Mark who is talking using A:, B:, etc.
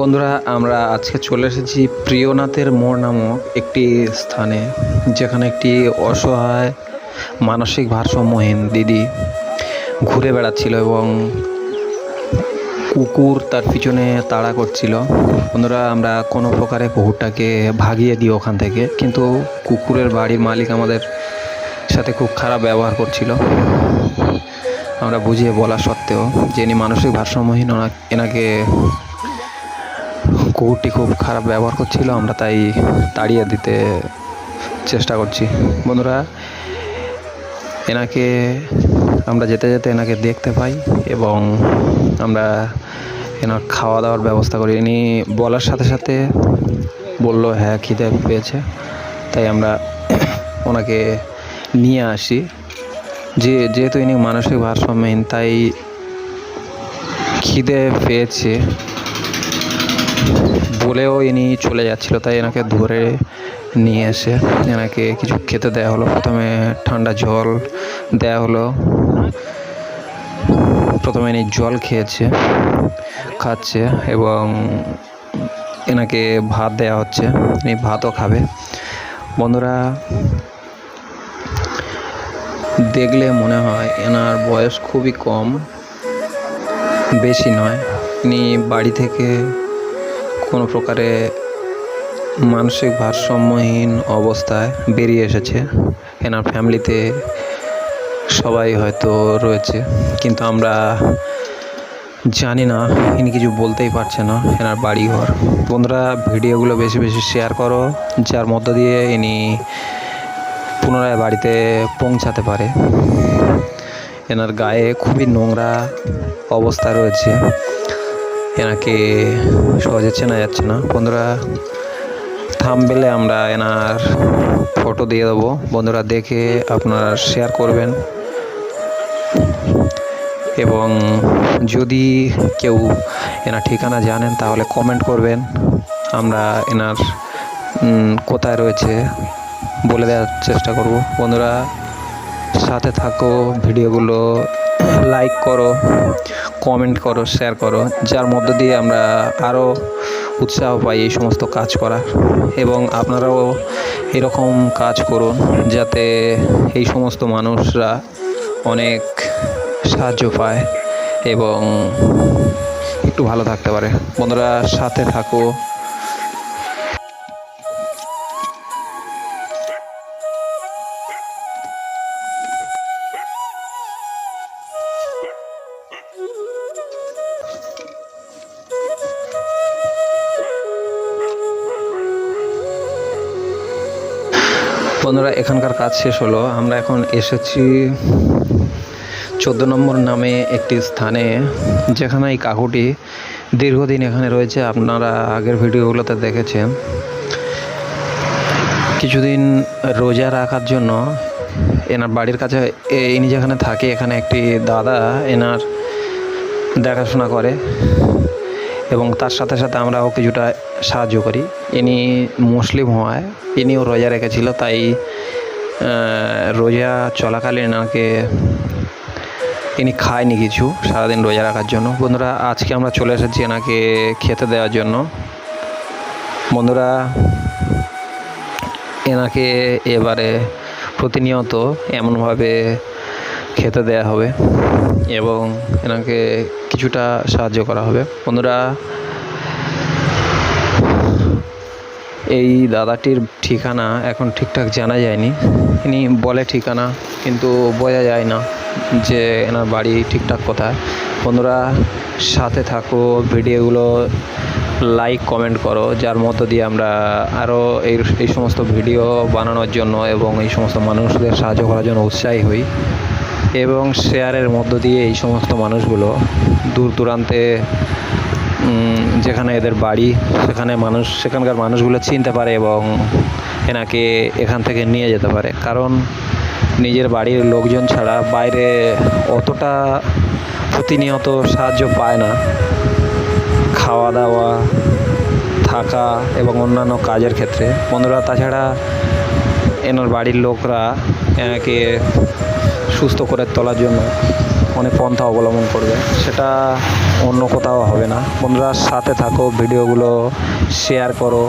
A: বন্ধুরা, আমরা আজকে চলে এসেছি প্রিয়নাথের মোড় নামক একটি স্থানে, যেখানে একটি অসহায় মানসিক ভারসাম্যহীন দিদি ঘুরে বেড়াচ্ছিল এবং কুকুর তার পিছনে তাড়া করছিল। বন্ধুরা, আমরা কোনো প্রকারে কুকুরটাকে ভাগিয়ে দিই ওখান থেকে, কিন্তু কুকুরের বাড়ির মালিক আমাদের সাথে খুব খারাপ ব্যবহার করছিল। আমরা বুঝিয়ে বলা সত্ত্বেও যে ইনি মানসিক ভারসাম্যহীন, ওনা- এনাকে কুকুরটি খুব খারাপ ব্যবহার করছিল, আমরা তাই তাড়িয়ে দিতে চেষ্টা করছি। বন্ধুরা, এনাকে আমরা যেতে যেতে এনাকে দেখতে পাই এবং আমরা এনার খাওয়া দাওয়ার ব্যবস্থা করি। ইনি বলার সাথে সাথে বলল হ্যাঁ খিদে পেয়েছে। তাই আমরা ওনাকে নিয়ে আসি। যে, যেহেতু ইনি মানসিক ভারসাম্যহীন, তাই খিদে পেয়েছে। বলেও ইনি চলে যাচ্ছিল, তাই এনাকে ধরে নিয়ে এসে এনাকে কিছু খেতে দেওয়া হলো। প্রথমে ঠান্ডা জল দেওয়া হলো। প্রথমে ইনি জল খেয়েছে, খাচ্ছে এবং এনাকে ভাত দেওয়া হচ্ছে। ইনি ভাতও খাবে। বন্ধুরা, দেখলে মনে হয় এনার বয়স খুবই কম, বেশি নয়। ইনি বাড়ি থেকে কোনো প্রকারে মানসিক ভারসাম্যহীন অবস্থায় বেরিয়ে এসেছে। এনার ফ্যামিলিতে সবাই হয়তো রয়েছে, কিন্তু আমরা জানি না, ইনি কিছু বলতেই পারছে না এনার বাড়ি ঘর বন্ধুরা, ভিডিওগুলো বেশি বেশি শেয়ার করো, যার মধ্য দিয়ে ইনি পুনরায় বাড়িতে পৌঁছাতে পারে। এনার গায়ে খুবই নোংরা অবস্থা রয়েছে। এনাকে সহজে চেনা যাচ্ছে না। বন্ধুরা থামবেলে আমরা এনার ফটো দিয়ে দেবো। বন্ধুরা, দেখে আপনারা শেয়ার করবেন। এবং যদি কেউ এনার ঠিকানা জানেন, তাহলে কমেন্ট করবেন। আমরা এনার কোথায় রয়েছে বলে দেওয়ার চেষ্টা করব। বন্ধুরা, সাথে থাকো, ভিডিওগুলো লাইক করো কমেন্ট করো শেয়ার করো, যার মধ্য দিয়ে আমরা আরও উৎসাহ পাই এই সমস্ত কাজ করার। এবং আপনারাও এরকম কাজ করুন যাতে এই সমস্ত মানুষরা অনেক সাহায্য পায় এবং একটু ভালো থাকতে পারে। বন্ধুরা, সাথে থাকো। বন্ধুরা, এখানকার কাজ শেষ হলো। আমরা এখন এসেছি চোদ্দ নম্বর নামে একটি স্থানে, যেখানে এই কাকুটি দীর্ঘদিন এখানে রয়েছে। আপনারা আগের ভিডিওগুলোতে দেখেছেন। কিছুদিন রোজা রাখার জন্য এনার বাড়ির কাছে ইনি যেখানে থাকে, এখানে একটি দাদা এনার দেখাশোনা করে। এবং তার সাথে সাথে আমরাও কিছুটা সাহায্য করি। ইনি মুসলিম হওয়ায়, ইনিও রোজা রেখেছিল, তাই রোজা চলাকালীন এনাকে ইনি খায়নি কিছু, সারাদিন রোজা রাখার জন্য। বন্ধুরা, আজকে আমরা চলে এসেছি এনাকে খেতে দেওয়ার জন্য। বন্ধুরা, এনাকে এবারে প্রতিনিয়ত এমনভাবে খেতে দেয়া হবে এবং এনাকে কিছুটা সাহায্য করা হবে। বন্ধুরা, এই দাদাটির ঠিকানা এখন ঠিকঠাক জানা যায়নি। ইনি বলে ঠিকানা, কিন্তু বোঝা যায় না যে এনার বাড়ি ঠিকঠাক কোথায়। বন্ধুরা, সাথে থাকো, ভিডিওগুলো লাইক কমেন্ট করো। যার মধ্য দিয়ে আমরা আরও এই এই সমস্ত ভিডিও বানানোর জন্য এবং এই সমস্ত মানুষদের সাহায্য করার জন্য উৎসাহী হই। এবং শেয়ারের মধ্য দিয়ে এই সমস্ত মানুষগুলো দূর দূরান্তে যেখানে এদের বাড়ি, সেখানে মানুষ, সেখানকার মানুষগুলো চিনতে পারে এবং এনাকে এখান থেকে নিয়ে যেতে পারে। কারণ নিজের বাড়ির লোকজন ছাড়া বাইরে অতটা প্রতিনিয়ত সাহায্য পায় না। খাওয়া দাওয়া থাকা এবং অন্যান্য কাজের ক্ষেত্রে। বন্ধুরা, তাছাড়া এনার বাড়ির লোকরা এনাকে সুস্থ করে তোলার জন্য অনেক পন্থা অবলম্বন করবে। সেটা অন্য কোথাও হবে না। বন্ধুরা, সাথে থাকো, ভিডিওগুলো শেয়ার করো।